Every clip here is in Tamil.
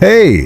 ஹேய்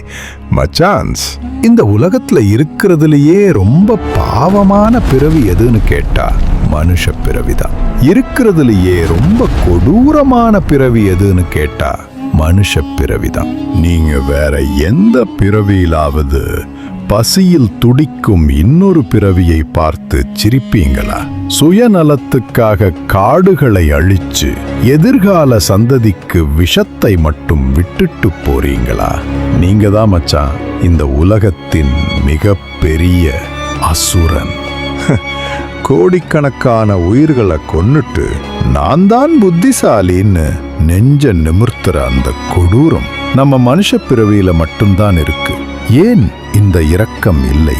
மச்சான்ஸ் இந்த உலகத்துல இருக்கிறதுலயே ரொம்ப பாவமான பிறவி எதுன்னு கேட்டா மனுஷ பிறவிதான். இருக்கிறதுலயே ரொம்ப கொடூரமான பிறவி எதுன்னு கேட்டா மனுஷ பிறவிதான். நீங்க வேற எந்த பிறவியிலாவது பசியில் துடிக்கும் இன்னொரு பிறவியை பார்த்து சிரிப்பீங்களா? சுயநலத்துக்காக காடுகளை அழிச்சு எதிர்கால சந்ததிக்கு விஷத்தை மட்டும் விட்டுட்டு போறீங்களா? நீங்க தான் மச்சான் இந்த உலகத்தின் மிக பெரிய அசுரன். கோடிக்கணக்கான உயிர்களை கொன்னுட்டு நான் தான் புத்திசாலின்னு நெஞ்ச நிமிர்த்துற அந்த கொடூரம் நம்ம மனுஷ பிறவியில மட்டும்தான் இருக்கு. ஏன் இந்த இரக்கம் இல்லை.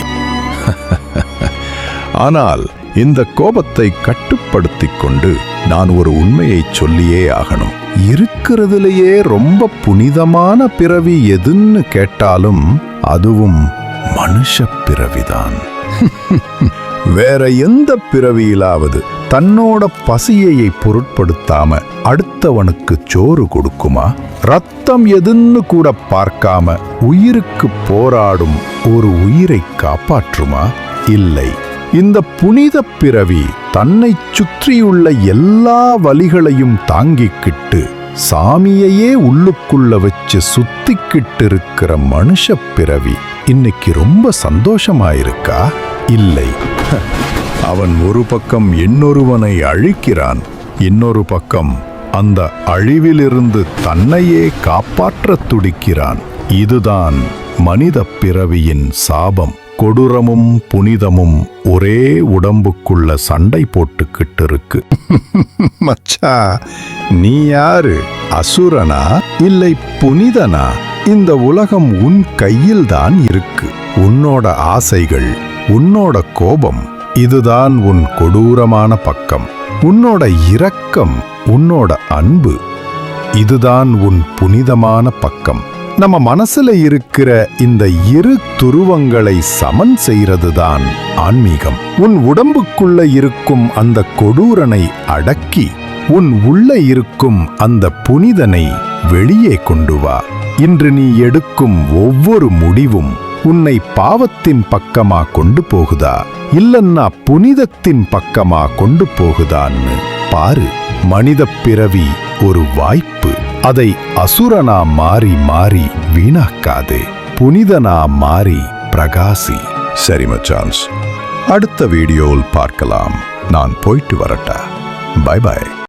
ஆனால் இந்த கோபத்தை கட்டுப்படுத்திக் கொண்டு நான் ஒரு உண்மையை சொல்லியே ஆகணும். இருக்கிறதுலேயே ரொம்ப புனிதமான பிறவி எதுன்னு கேட்டாலும் அதுவும் மனுஷ பிறவிதான். வேற எந்த பிறவியிலாவது தன்னோட பசியையை பொருட்படுத்தாம அடுத்தவனுக்கு சோறு கொடுக்குமா? ரத்தம் எதுன்னு கூட பார்க்காம உயிருக்கு போராடும் ஒரு உயிரை காப்பாற்றுமா? இல்லை. இந்த புனித பிறவி தன்னை சுற்றியுள்ள எல்லா வலிகளையும் தாங்கிக்கிட்டு சாமியையே உள்ளுக்குள்ள வச்சு சுத்திக்கிட்டு இருக்கிற மனுஷ பிறவி இன்னைக்கு ரொம்ப சந்தோஷமாயிருக்கா? இல்லை. அவன் ஒரு பக்கம் இன்னொருவனை அழிக்கிறான் இன்னொரு பக்கம் அந்த அழிவிலிருந்து தன்னையே காப்பாற்றத் துடிக்கிறான். இதுதான் மனித பிறவியின் சாபம். கொடூரமும் புனிதமும் ஒரே உடம்புக்குள்ள சண்டை போட்டுக்கிட்டு இருக்கு மச்சா நீ யாரு? அசுரனா? இல்லை புனிதனா? இந்த உலகம் உன் கையில்தான் இருக்கு. உன்னோட ஆசைகள் உன்னோட கோபம் இதுதான் உன் கொடூரமான பக்கம். உன்னோட இரக்கம் உன்னோட அன்பு. இதுதான் உன் புனிதமான பக்கம். நம்ம மனசுல இருக்கிற இந்த இரு துருவங்களை சமன் செய்யறதுதான் ஆன்மீகம். உன் உடம்புக்குள்ள இருக்கும் அந்த கொடூரனை அடக்கி உன் உள்ள இருக்கும் அந்த புனிதனை வெளியே கொண்டு வா. இன்று நீ எடுக்கும் ஒவ்வொரு முடிவும் உன்னை பாவத்தின் பக்கமா கொண்டு போகுதா? இல்லன்னா புனிதத்தின் பக்கமா கொண்டு போகுதான்னு பாரு. மனிதப் பிறவி ஒரு வாய்ப்பு. அதை அசுரனா மாறி மாறி வீணாக்காதே. புனிதனா மாறி பிரகாசி. சரி மச்சான்ஸ். அடுத்த வீடியோவில் பார்க்கலாம். நான் போயிட்டு வரட்டா. Bye bye.